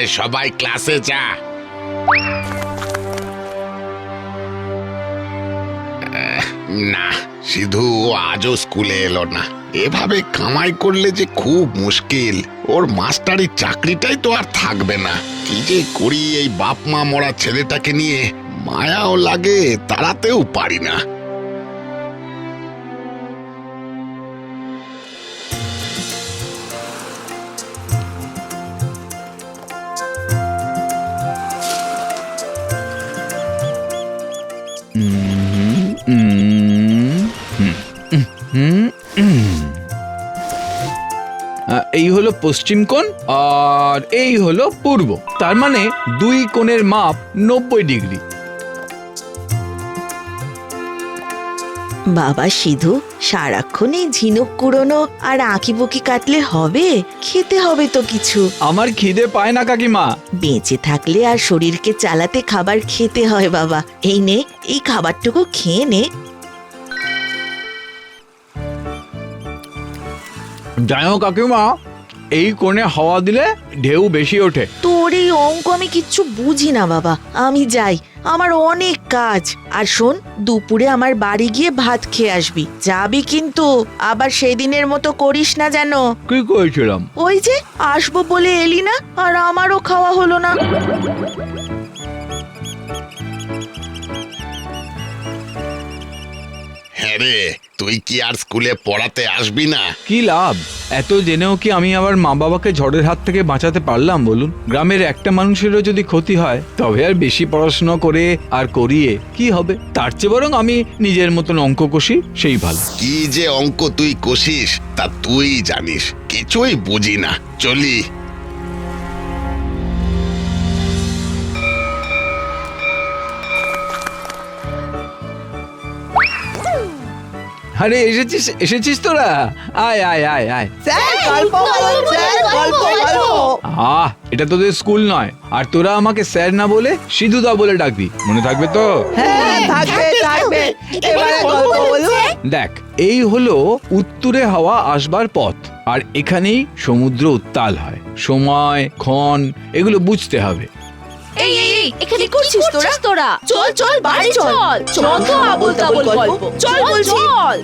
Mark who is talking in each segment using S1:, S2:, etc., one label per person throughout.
S1: আয় সবাই ক্লাসে যা। না, সিধু আজও স্কুলে এলো না। এভাবে কামাই করলে যে খুব মুশকিল। ওর মাস্টারি চাকরিটাই তো আর থাকবে না। কি যে করি এই বাপ মা মরা ছেলেটাকে নিয়ে, মায়াও লাগে, তাড়াতেও পারি না।
S2: এই হলো পশ্চিম কোণ আর এই হলো পূর্ব। তার মানে দুই কোণের মাপ নব্বই ডিগ্রি।
S3: বাবা সিধু সারাক্ষণ এই ঝিনুক কুড়োনো আর আঁকিবুকি কাটলে হবে? খেতে হবে তো কিছু।
S2: আমার খিদে পায় না কাকিমা।
S3: বেঁচে থাকলে আর শরীরকে চালাতে খাবার খেতে হয় বাবা। এই নে এই খাবারটুকু খেয়ে নে।
S2: জানো কাকিমা এই কোণে হাওয়া দিলে ঢেউ বেশি ওঠে।
S3: তোর এই অঙ্ক আমি কিচ্ছু বুঝি না বাবা। আমি যাই আমার অনেক কাজ। আর শোন দুপুরে আমার বাড়ি গিয়ে ভাত খেয়ে আসবি। যাবি কিন্তু আবার সেদিনের মতো করিস না যেন।
S2: কি করেছিলাম?
S3: ওই যে আসব বলে এলি না আর আমারও খাওয়া হলো না।
S1: হ্যাঁ রে তুই কি আর স্কুলে পড়াতে আসবি না?
S2: কি লাভ? এত জেনেও কি আমি আমার মা বাবাকে ঝড়ের হাত থেকে বাঁচাতে পারলাম বলুন? গ্রামের একটা মানুষেরও যদি ক্ষতি হয় তবে আর বেশি পড়াশোনা করে আর করিয়ে কি হবে? তার চেয়ে বরং আমি নিজের মতন অঙ্ক কষি সেই ভালো।
S1: কি যে অঙ্ক তুই কষিস তা তুই জানিস কিছুই বুঝি না। চলি।
S2: আরে এসেছিস এসেছিস তোরা? আয় আয় আয় আয়। আহ এটা তোদের স্কুল নয়। আর তোরা আমাকে স্যার না বলে সিধুদা বলে ডাকবি। মনে থাকবে তো?
S4: হ্যাঁ থাকবে থাকবে এবারে গল্প বলুন।
S2: দেখ এই হলো উত্তরে হাওয়া আসবার পথ আর এখানেই সমুদ্র উত্তাল হয়। সময় ক্ষণ এগুলো বুঝতে হবে।
S5: এই এখানে কি করছিস তোরা? তোরা?
S3: চল চল বাড়ি চল।
S5: চল। যত আবল তাবল গল্প। চল বলছি। চল।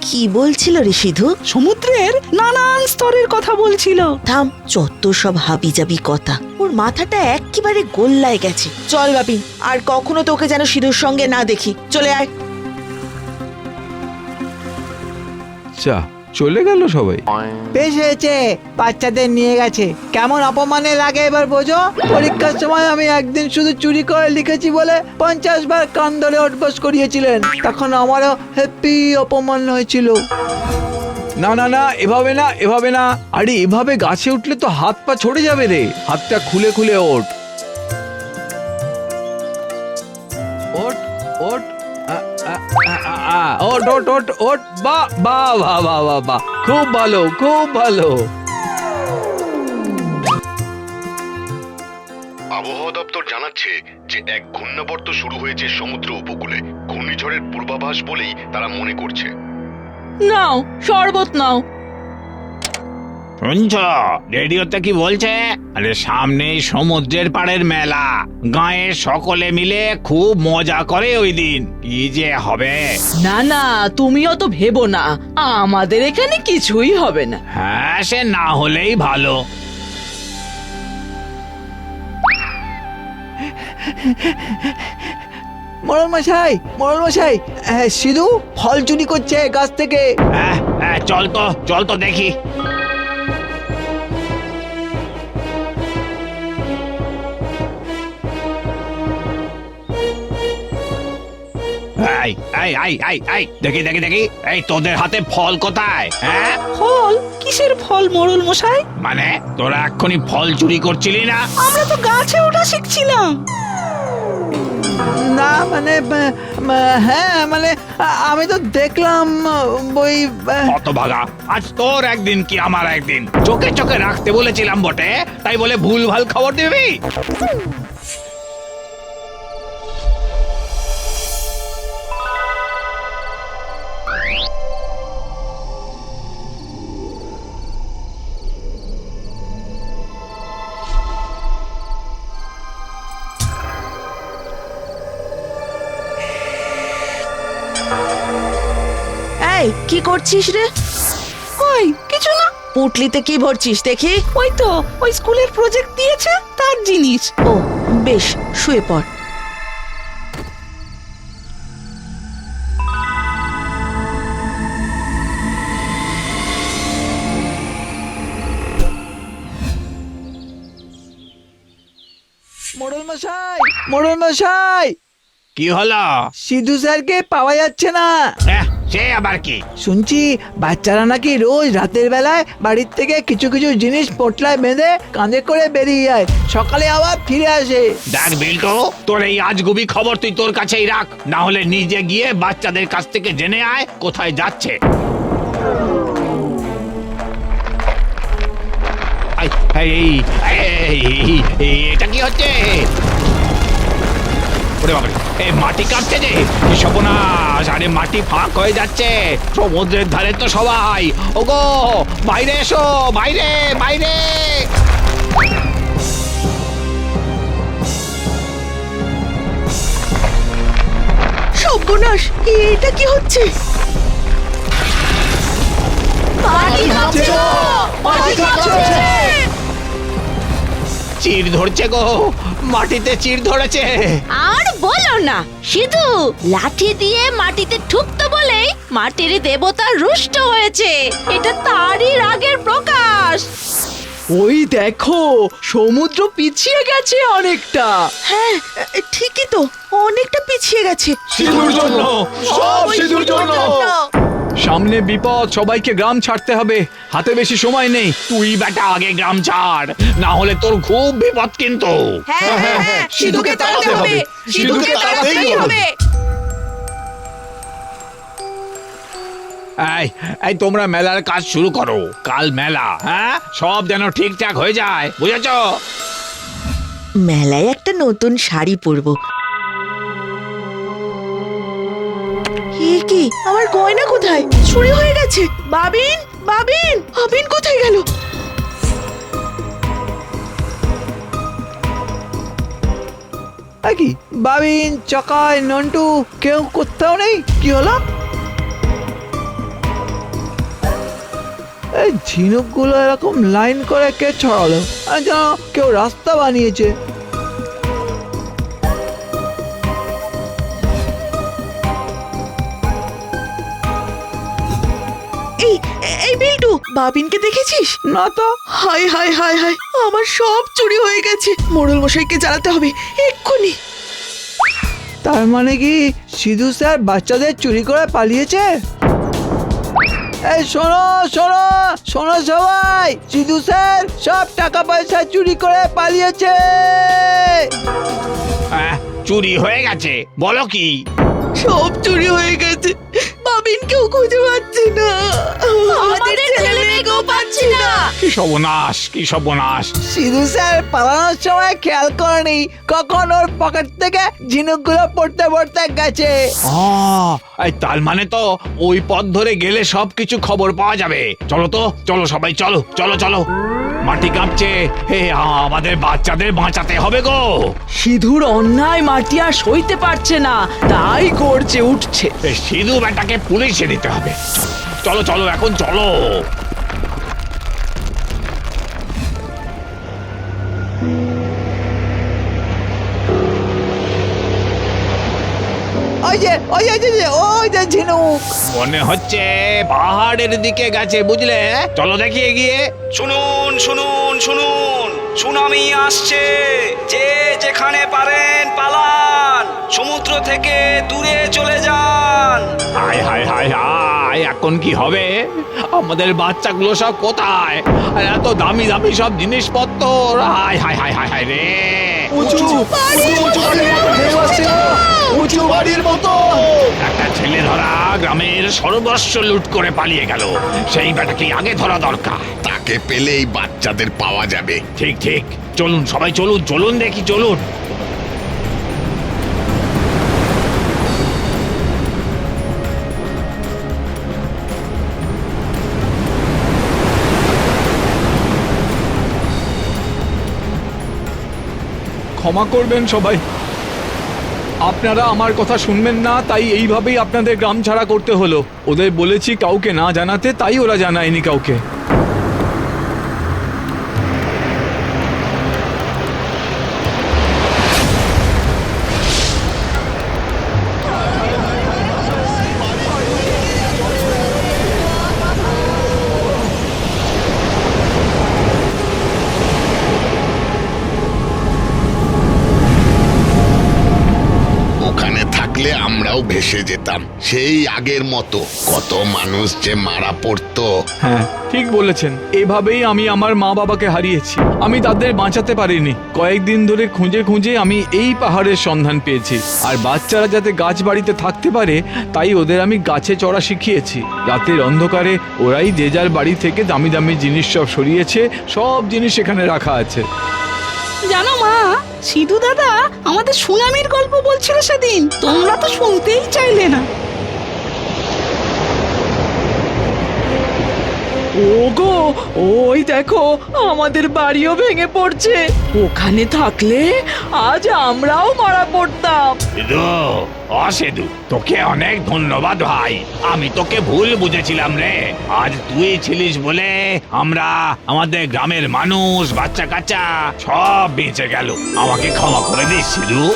S3: কি বলছিল রে সিধু
S4: সমুদ্রের নানান স্তরের কথা বলছিল।
S3: থাম যত সব হাবিজাবি কথা। ওর মাথাটা একেবারে গোল্লায় গেছে। চল বাপি আর কখনো তোকে যেন সিধুর সঙ্গে না দেখি। চলে আয়।
S2: চা চলে গেল সবাই।
S4: বেশ হয়েছে বাচ্চাদের নিয়ে গেছে। কেমন অপমানে লাগে এবার বোঝো? পরীক্ষার সময় আমি একদিন শুধু চুরি করে লিখেছি বলে পঞ্চাশ বার কান ধরে অটবস করিয়েছিলেন। তখন আমারও হ্যাপি অপমান হয়েছিল।
S2: না না না এভাবে না এভাবে না। আরে এভাবে গাছে উঠলে তো হাত পা ছড়ে যাবে রে। হাতটা খুলে খুলে ওঠ ওঠ। ওট ওট ওঠ ওঠ বা বা বা বা বা বা। খুব ভালো খুব ভালো।
S1: আবহাওয়া দপ্তর জানাচ্ছে যে এক ঘূর্ণাবর্ত শুরু হয়েছে সমুদ্র উপকূলে ঘূর্ণিঝড়ের পূর্বাভাস বলেই তারা মনে করছে।
S5: নাও শরবত নাও।
S6: শুনছ? রেডিওতে কি বলছে? আরে সামনেই সমুদ্রের পাড়ের মেলা। গাঁয়ের সকলে মিলে খুব মজা করে ওই দিন। কি যে হবে?
S5: না না তুমি অত ভেবো না। আমাদের এখানে কিছুই হবে না।
S6: হ্যাঁ সে না হলেই ভালো।
S4: মরল মশাই মরল মশাই সিধু ফল চুরি করছে গাছ থেকে।
S6: হ্যাঁ হ্যাঁ চল তো চল তো দেখি। এই এই এই এই এই দেখি দেখি দেখি। এই তোদের হাতে ফল কোথায়? হ্যাঁ?
S4: ফল? কিসের ফল মরল মশাই?
S6: মানে তোরা এক্ষুনি ফল চুরি করছিলি না?
S4: আমরা তো গাছে ওঠা শিখছিলাম। না মানে হ্যাঁ মানে আমি তো দেখলাম আহ,
S6: কত ভাগা আজ তোর একদিন কি আমার একদিন? চোখে চোখে রাখতে বলেছিলাম বটে তাই বলে ভুল ভালো খবর দিবি?
S3: এই কি করছিস রে?
S5: কই কিছু না।
S3: পুটলিতে কি ভরছিস দেখি?
S5: ওই তো ওই স্কুলের প্রজেক্ট দিয়েছে তার জিনিস।
S3: ও বেশ শুয়ে পড়।
S4: মোড়ল মশাই মোড়ল মশাই
S6: কি হলো?
S4: সিধু স্যারকে পাওয়া যাচ্ছে না।
S6: এহ, সে আবার কি?
S4: শুনছি বাচ্চারা নাকি রোজ রাতের বেলায় বাড়ির থেকে কিছু কিছু জিনিস পোটলায় বেঁধে কাঁধে করে বেরিয়ে যায়। সকালে আবার ফিরে আসে।
S6: দেখ বিল্টু তোর এই আজগুবি খবর তুই তোর কাছেই রাখ। না হলে নিজে গিয়ে বাচ্চাদের কাছ থেকে জেনে আয় কোথায় যাচ্ছে। এই, এটা কি হচ্ছে? ওরে বাবারে এই মাটি কাটছে যে সর্বনাশ আরে মাটি ফাঁক হয়ে যাচ্ছে। সমুদ্রের ধারে তো সবাই। ওগো বাইরে এসো বাইরে বাইরে।
S3: সর্বনাশ এটা কি হচ্ছে!
S6: চির ধরছে গো মাটিতে চির ধরেছে।
S7: আর বলো না সিধু লাঠি দিয়ে মাটিতে ঠুকতো বলেই মাটির দেবতা রুষ্ট হয়েছে। এটা তারই রাগের প্রকাশ।
S5: ওই দেখো সমুদ্র পিছিয়ে গেছে অনেকটা।
S3: হ্যাঁ ঠিকই তো অনেকটা পিছিয়ে গেছে।
S2: সিধুর জন্য সব সিধুর জন্য। সামনে বিপদ সবাইকে গ্রাম ছাড়তে হবে। হাতে বেশি সময় নেই।
S6: তুই বেটা আগে গ্রাম ছাড়। না হলে তোর খুব বিপদ কিন্তু।
S3: হ্যাঁ হ্যাঁ হ্যাঁ
S2: সিধুকে তাড়াতে হবে। সিধুকে তাড়াতেই হবে।
S6: এই এই তোমরা মেলার কাজ শুরু করো। কাল মেলা হ্যাঁ? সব যেন ঠিকঠাক হয়ে যায়। বুঝেছ?
S3: মেলায় একটা নতুন শাড়ি পরবো। এ কি? আমার গয়না কোথায়? চুরি হয়ে গেছে। বাবিন? বাবিন? বাবিন কোথায় গেল?
S4: বাবিন চকায় নন্টু, কেউ কোথাও নেই? কি হলো? এই ঝিনুকগুলো এরকম লাইন করে কে ছড়ালো? যেন কেউ রাস্তা বানিয়েছে।
S3: এই এই বিল্টু বাবিনকে দেখেছিস?
S4: না তো।
S3: হায় হায় হায় হায় আমার সব চুরি হয়ে গেছে। মোড়ল মশাইকে জ্বালাতে হবে এক্ষুনি।
S4: তার মানে কি সিধু স্যার বাচ্চাদের চুরি করে পালিয়েছে? এই শোনো শোনো শোনো সবাই সিধু স্যার সব টাকা পয়সা চুরি করে পালিয়েছে।
S6: চুরি হয়ে গেছে বলো কি?
S3: সব চুরি হয়ে গেছে। বাবিনকেও খুঁজে পাচ্ছি না।
S7: আমাদের ছেলে মেয়েকেও পাচ্ছি না।
S6: কি সর্বনাশ কি সর্বনাশ।
S4: সিধু স্যার পালানোর সময় খেয়াল করেনি। কখন ওর পকেট থেকে ঝিনুকগুলো পড়তে পড়তে গেছে।
S6: আহ, এই তার মানে তো ওই পথ ধরে গেলে সবকিছু খবর পাওয়া যাবে। চলো তো চলো সবাই চলো চলো চলো। মাটি কাঁপছে। হে আমাদের বাচ্চাদের বাঁচাতে হবে গো।
S5: সিধুর অন্যায় মাটি আর সইতে পারছে না তাই গর্জে উঠছে।
S6: সিধু বেটাকে পুলিশে দিতে হবে। চলো চলো এখন চলো।
S4: ওই যে ওই যে, ওই যে, ঝিনুক।
S6: মনে হচ্ছে পাহাড়ের দিকে গেছে বুঝলে? চলো দেখি এগিয়ে।
S8: শুনুন শুনুন শুনুন। সুনামি আসছে। যে যেখানে পারেন পালান। সমুদ্র থেকে দূরে চলে যান।
S6: হায় হায় হায় হায় এখন কি হবে? আমাদের বাচ্চাগুলো সব কোথায়? আর এত দামি দামি সব জিনিসপত্র হায় হায় হায় হায় হায় রে।
S2: উঁচু উঁচু বাড়ির মতো। ঢেউ আসছে উঁচু বাড়ির মতো।
S6: একটা ছেলে ধরা গ্রামের সর্বস্ব লুট করে পালিয়ে গেল। সেই বেটাকে আগে ধরা দরকার।
S1: তাকে পেলেই বাচ্চাদের পাওয়া যাবে।
S6: ঠিক ঠিক। চলুন সবাই চলুন চলুন দেখি চলুন।
S2: ক্ষমা করবেন সবাই। আপনারা আমার কথা শুনবেন না, তাই এইভাবেই আপনাদের গ্রাম ছাড়া করতে হলো। ওদের বলেছি কাউকে না জানাতে, তাই ওরা জানায়নি কাউকে।
S1: ভেসে যেতাম। সেই আগের মতো। কত মানুষ যে মারা পড়তো।
S2: হ্যাঁ ঠিক বলেছেন। এভাবেই আমি আমার মা বাবাকে হারিয়েছি। আমি তাদের বাঁচাতে পারিনি। কয়েকদিন ধরে খুঁজে খুঁজে আমি এই পাহাড়ের সন্ধান পেয়েছি। আর বাচ্চারা যাতে গাছ বাড়িতে থাকতে পারে তাই ওদের আমি গাছে চড়া শিখিয়েছি। রাতের অন্ধকারে ওরাই যে যার বাড়ি থেকে দামি দামি জিনিস সব সরিয়েছে সব জিনিস এখানে রাখা আছে।
S5: জানো মা সিধু দাদা আমাদের সুনামির গল্প বলছিল সেদিন। তোমরা তো শুনতেই চাইলে না। ওগো, ওই দেখো, আমাদের বাড়িও ভেঙে পড়ছে। ওখানে থাকলে আজ আমরাও মারা পড়তাম।
S6: সিধু ও সিধু, তোকে অনেক ধন্যবাদ ভাই। আমি তোকে ভুল বুঝেছিলাম রে। আজ তুই ছিলিস বলে আমরা আমাদের গ্রামের মানুষ বাচ্চা কাচ্চা সব বেঁচে গেল। আমাকে ক্ষমা করে দিস, সিধু।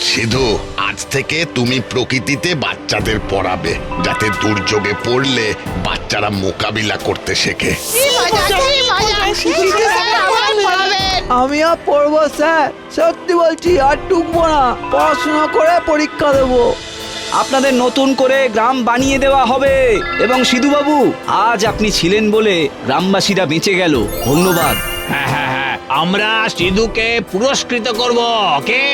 S1: সিধু আজ থেকে তুমি প্রকৃতিতে বাচ্চাদের পড়াবে যাতে দুর্যোগে পড়লে বাচ্চারা মোকাবিলা করতে শেখে।
S4: আমিও পড়ব স্যার। সত্যি বলছি আর টুকবো না। পড়াশোনা করে পরীক্ষা দেবো।
S8: আপনাদের নতুন করে গ্রাম বানিয়ে দেওয়া হবে। এবং সিধুবাবু আজ আপনি ছিলেন বলে গ্রামবাসীরা বেঁচে গেল। ধন্যবাদ।
S6: হ্যাঁ হ্যাঁ হ্যাঁ। আমরা সিধুকে পুরস্কৃত করব। কে?